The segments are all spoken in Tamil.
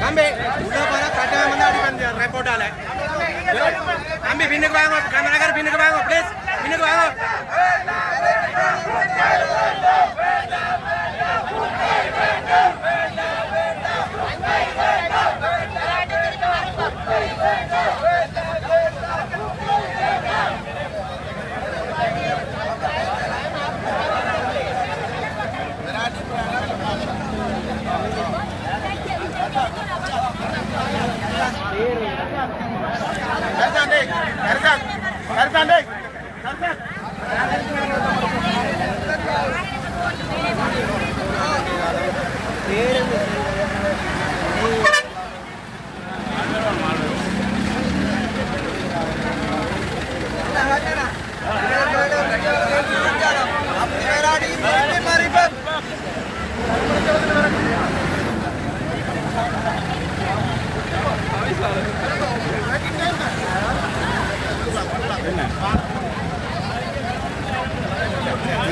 தம்பி உள்ள போனா கட்டாயம் வந்து அடிப்பேன் ரிப்போர்ட்டால தம்பி பின்னுக்கு வாங்க கமலகர் பின்னுக்கு வாங்க ப்ளீஸ் பின்னுக்கு வாங்க సరిసండి సరిసండి సరిసండి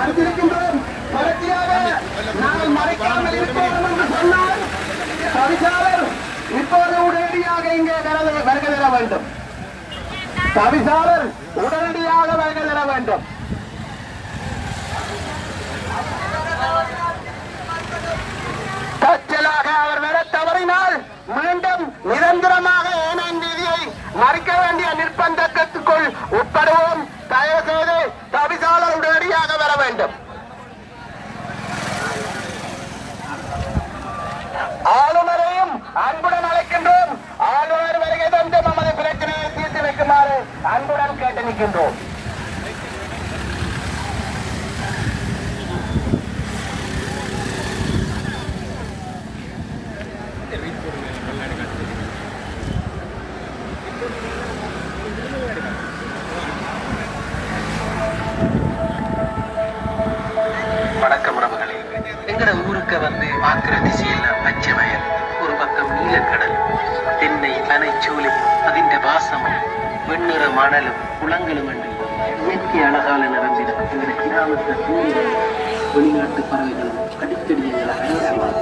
மறுத்திருக்கின்றோம். தொடர்ச்சியாக நாங்கள் மறைக்காமல் இருக்கிறோம் என்று சொன்னால் தவிசாளர் இப்போது உடனடியாக இங்கே வருகை தர வேண்டும். தவிசாளர் உடனடியாக வருகை தர வேண்டும். தவிசாளர் வர வேண்டும். ஆளுநரையும் அன்புடன் அழைக்கின்றோம். ஆளுநர் வருகை தந்து நமது பிரச்சனையை தீர்த்து வைக்குமாறு அன்புடன் கேட்டு நிற்கின்றோம். பார்க்கிற திசையில பச்சை வயல் ஒரு பக்கம் நீலக்கடல் தென்னை பனைச்சோலை அதிண்ட வாசமும் வெண்ணிற மணலும் குளங்களும் என்று இயற்கை அழகால நிரம்பின எங்கட கிராமத்து பூமிகள் வெளிநாட்டு பறவைகளும் அடிக்கடி எங்களை அழைக்கலாம்